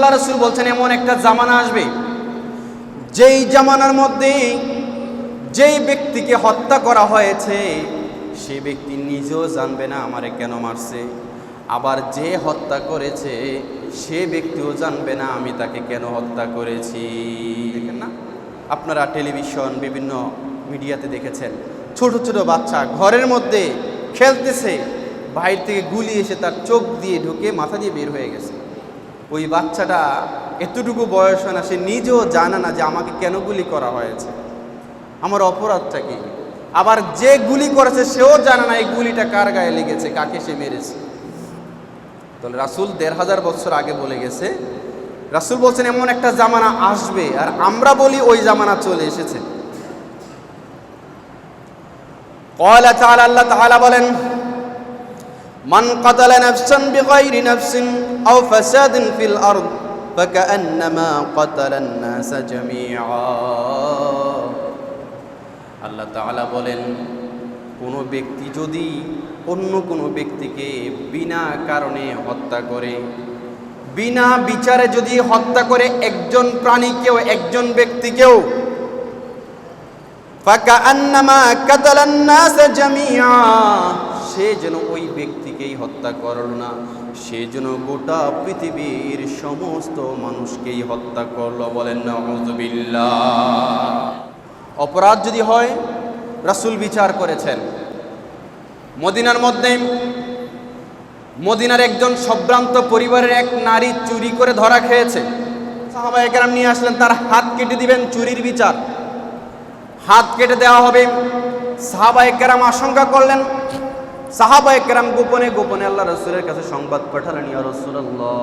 আল্লাহ রসুল বলছেন, এমন একটা জামানা আসবে, যেই জামানার মধ্যে যেই ব্যক্তিকে হত্যা করা হয়েছে, সে ব্যক্তি নিজেও জানবে না, আমারে কেন মারছে। আবার যে হত্যা করেছে, সে ব্যক্তিও জানবে না, আমি তাকে কেন হত্যা করেছি। দেখেন না? আপনারা টেলিভিশন, বিভিন্ন মিডিয়াতে দেখেছেন, ছোট ছোট বাচ্চা ঘরের মধ্যে খেলতেছে, বাইরে থেকে গুলি এসে তার চোখ দিয়ে ঢুকে মাথা দিয়ে বের হয়ে গেছে। ওই বাচ্চাটা এতটুকু বয়স হয় না, সে নিজেও জানে না যে আমাকে কেন গুলি করা হয়েছে। আমার অপরাধটা কি? আবার যে গুলি করেছে, সেও জানে না এই গুলিটা কার গায়ে লেগেছে, কাকে সে মেরেছে। তাহলে রাসুল দেড় হাজার বছর আগে বলে গেছে, রাসুল বলছেন, এমন একটা জামানা আসবে, আর আমরা বলি ওই জামানা চলে এসেছে। কয়লা তাআলা, আল্লাহ তাআলা বলেন মান কাতালা নাফসান বিগাইরি নাফসিন আও ফাসাদিন ফিল আরদ ফাকান্নামা কাতালান নাস জামিআ। আল্লাহ তাআলা বলেন, কোনো ব্যক্তি যদি অন্য কোনো ব্যক্তিকে বিনা কারণে হত্যা করে, বিনা বিচারে যদি হত্যা করে একজন প্রাণীকেও, একজন ব্যক্তিকেও ফাকা আন্নামা কাতালান নাস জামিআ। সে যেন ওই ব্যক্তিকেই হত্যা করল না, সে যেন গোটা পৃথিবীর সমস্ত মানুষকেই হত্যা করল বলেন অপরাধ যদি হয়, রাসূল বিচার করেছেন। মদিনার মধ্যে মদিনার একজন সম্ভ্রান্ত পরিবারের এক নারী চুরি করে ধরা খেয়েছে। সাহাবা নিয়ে আসলেন, তার হাত কেটে দিবেন চুরির বিচার। হাত কেটে দেওয়া হবে। সাহাবা আশঙ্কা করলেন সাহাবা একরাম গোপনে গোপনে আল্লাহ রসুলের কাছে সংবাদ পাঠালেন, ইয়া রসুল্লাহ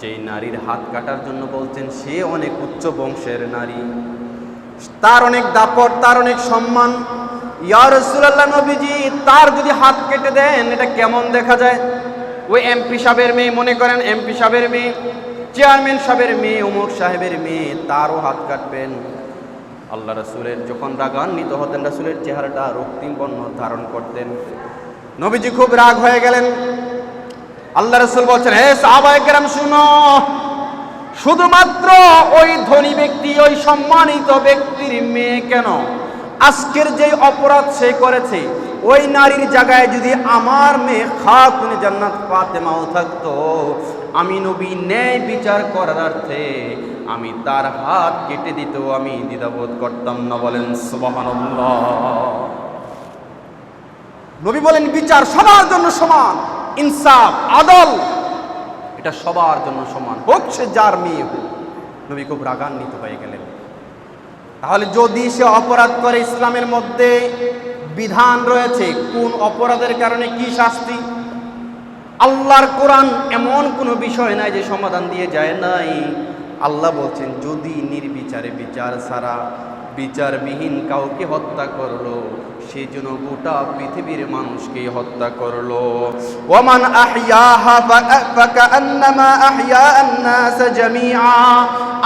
যেই নারীর হাত কাটার জন্য বলছেন, সে অনেক উচ্চ বংশের নারী। তার অনেক দাপট, তার অনেক সম্মান। ইয়া রসুল্লাহ নবীজি, তার যদি হাত কেটে দেন, এটা কেমন দেখা যায়? ওই এমপি সাহেবের মেয়ে, মনে করেন এমপি সাহেবের মেয়ে, চেয়ারম্যান সাহেবের মেয়ে অমুক সাহেবের মেয়ে, তারও হাত কাটবেন। আল্লাহ রসুলের যখন রাগান্বিত হতেন, রসুলের চেহারাটা রক্তিম বর্ণ ধারণ করতেন। নবীজি খুব রাগ হয়ে গেলেন। আল্লাহ রসুল বলছেন, হে সাহাবাহাম শুনো। শুধুমাত্র ওই ধনী ব্যক্তি, ওই সম্মানিত ব্যক্তির মেয়ে কেন? আজকের যে অপরাধ সে করেছে, ওই নারীর জায়গায় যদি আমার মেয়ে খাতুনে জান্নাত ফাতেমাও থাকতো, আমি নবী ন্যায় বিচার করার অর্থে আমি তার হাত কেটে দিত আমি দ্বিধাবোধ করতাম না বলেন সুবহানাল্লাহ। নবী বলেন, বিচার সবার জন্য সমান, ইনসাফ, আদল। এটা সবার জন্য সমান, হোক সে যার মেয়ে হোক। নবী খুব রাগান্বিত হয়ে গেলেন। তাহলে যদি সে অপরাধ করে ইসলামের মধ্যে, বিধান রয়েছে, কোন অপরাধের কারণে কি শাস্তি? আল্লাহর কোরআন এমন কোনো বিষয় নাই যে সমাধান দিয়ে যায় নাই। আল্লাহ বলছেন, যদি নির্বিচারে বিচার ছাড়া বিচারবিহীন কাউকে হত্যা করল, সে যেন গোটা পৃথিবীর মানুষকে হত্যা করল। ওমান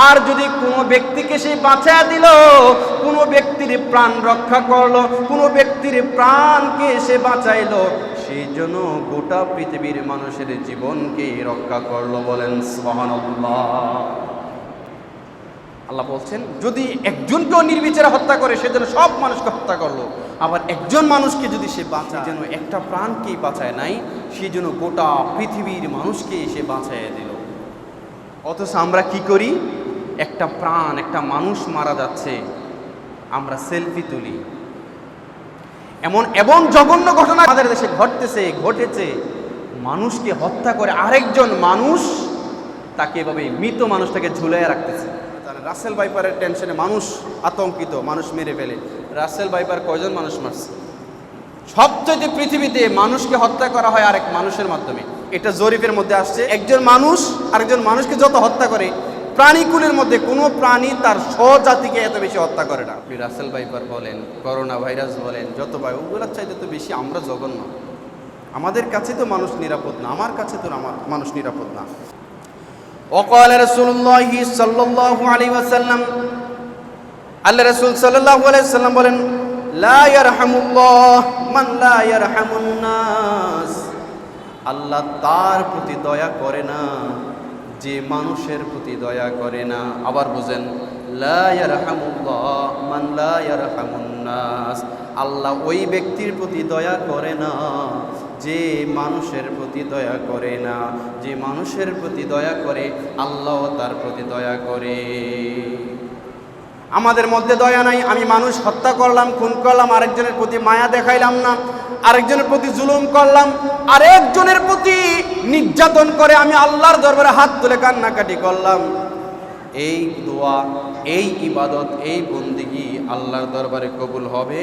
আর যদি কোনো ব্যক্তিকে সে বাঁচা দিল, কোনো ব্যক্তির প্রাণ রক্ষা করল, কোনো ব্যক্তির প্রাণকে সে বাঁচাইলো সেই জন্য গোটা পৃথিবীর মানুষের জীবনকে রক্ষা করল বলেন সুবহানাল্লাহ। আল্লাহ বলছেন, যদি একজনকেও নির্বিচারে হত্যা করে, সে যেন সব মানুষকে হত্যা করল, আবার একজন মানুষকে যদি সে বাঁচায়, যেন একটা প্রাণকেই বাঁচায় নাই, সে যেন গোটা পৃথিবীর মানুষকে সে বাঁচায় দিল। অথচ আমরা কি করি? একটা প্রাণ, একটা মানুষ মারা যাচ্ছে, আমরা সেলফি তুলি। এমন এবং জঘন্য ঘটনা আমাদের দেশে ঘটতেছে, ঘটেছে। মানুষকে হত্যা করে আরেকজন মানুষ তাকে এভাবে মৃত মানুষটাকে ঝুলাইয়া রাখতেছে। রাসেল বাইপারের টেনশনে মানুষ আতঙ্কিত, মানুষ মেরে ফেলে। রাসেল বাইপার কয়জন মানুষ মারছে? সবচেয়ে পৃথিবীতে মানুষকে হত্যা করা হয় আরেক মানুষের মাধ্যমে। এটা জরিপের মধ্যে আসছে, একজন মানুষ আরেকজন মানুষকে যত হত্যা করে, প্রাণীকুলের মধ্যে কোনো প্রাণী তার স্বজাতিকে এত বেশি হত্যা করে না। আপনি রাসেল ভাইপার বলেন, করোনা ভাইরাস বলেন, যত ভাই ওগুলোর চাইতে তো বেশি আমরা জঘন্য। আমাদের কাছে তো মানুষ নিরাপদ না, আমার কাছে তো আমার মানুষ নিরাপদ না। وقال رسول الله صلى الله عليه وسلم আল্লাহ রসুল সাল্লাহ আলাইসাল্লাম বলেন লা ইয়ারহামুল্লাহ মান লা ইয়ারহামুন নাস আল্লাহ তার প্রতি দয়া করে না যে মানুষের প্রতি দয়া করে না আবার বুঝেন লা ইয়ারহামুল্লাহ মান লা ইয়ারহামুন নাস আল্লাহ ওই ব্যক্তির প্রতি দয়া করে না যে মানুষের প্রতি দয়া করে না, যে মানুষের প্রতি দয়া করে, আল্লাহ তার প্রতি দয়া করে। আমাদের মধ্যে দয়া নাই, আমি মানুষ হত্যা করলাম, খুন করলাম, আরেকজনের প্রতি মায়া দেখাইলাম না, আরেকজনের প্রতি জুলুম করলাম, আরেকজনের প্রতি নির্যাতন করে আমি আল্লাহর দরবারে হাত তুলে কান্নাকাটি করলাম। এই দোয়া, এই ইবাদত, এই বন্দিগি আল্লাহর দরবারে কবুল হবে?